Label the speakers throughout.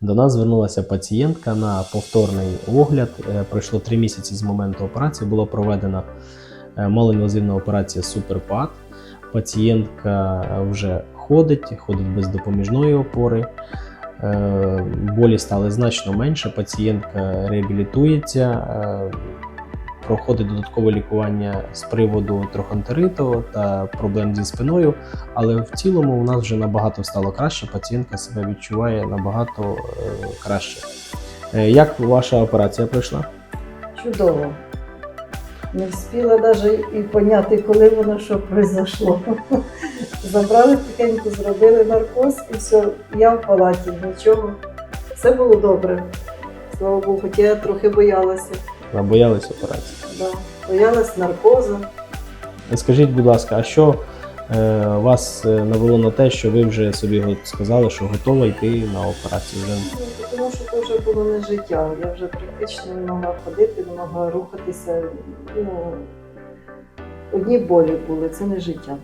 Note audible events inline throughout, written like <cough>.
Speaker 1: До нас звернулася пацієнтка на повторний огляд. Е, Пройшло три місяці з моменту операції. Була проведена е, малоінвазивна операція Суперпад. Пацієнтка е, вже ходить, ходить без допоміжної опори. Болі стали значно менше. Пацієнтка реабілітується, проходить додаткове лікування з приводу трохонтериту та проблем зі спиною. Але в цілому у нас вже набагато стало краще. Пацієнтка себе відчуває набагато е, краще. Е, Як ваша операція пройшла?
Speaker 2: Чудово. Не встигла навіть і поняти, коли воно що произошло. <laughs> Забрали тихенько, зробили наркоз і все, я в палаті, нічого. Все було добре. Слава Богу, хоча я трохи боялася.
Speaker 1: Боялись операції?
Speaker 2: Да. Боялась наркозу.
Speaker 1: Скажіть, будь ласка, а що е, вас е, навело на те, що ви вже собі сказали, що готова йти на операцію? Вже
Speaker 2: Ну, Тому що це вже було не життя. Я вже практично не могла ходити, не могла рухатися. Ну, одні болі були, це не життя.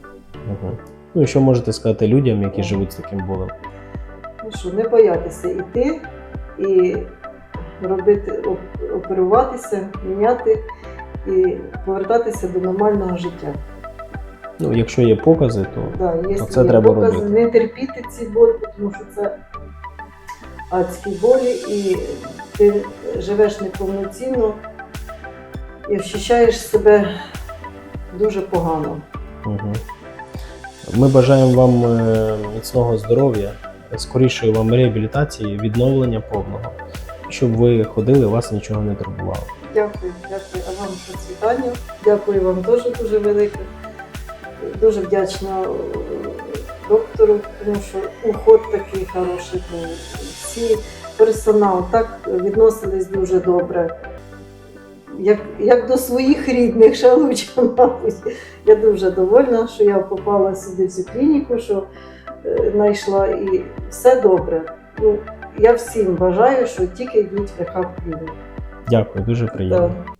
Speaker 1: Угу. Ну і що можете сказати людям, які живуть з таким болем?
Speaker 2: Ну що, не боятися йти і робити, оперуватися, міняти і повертатися до нормального життя.
Speaker 1: Ну, якщо є покази, то
Speaker 2: Да, є
Speaker 1: це треба
Speaker 2: покази,
Speaker 1: робити.
Speaker 2: не терпіти ці болі, тому що це адські болі, і ти живеш неповноцінно і ощущаєш себе дуже погано.
Speaker 1: Угу. Ми бажаємо вам е, міцного здоров'я, скорішої вам реабілітації, відновлення повного, щоб ви ходили, вас нічого не турбувало.
Speaker 2: Дякую, дякую а вам процвітання. Дякую вам дуже дуже велике. Дуже вдячна е, доктору, тому що уход такий хороший був. Всі персонал так відносились дуже добре. Як, як до своїх рідних, <laughs> лучше, мабуть. Я дуже довольна, що я попала сюди в цю клініку, що е, знайшла і все добре. Ну, я всім бажаю, що тільки йдуть в рехаб клініку.
Speaker 1: Дякую, дуже приємно.
Speaker 2: Так.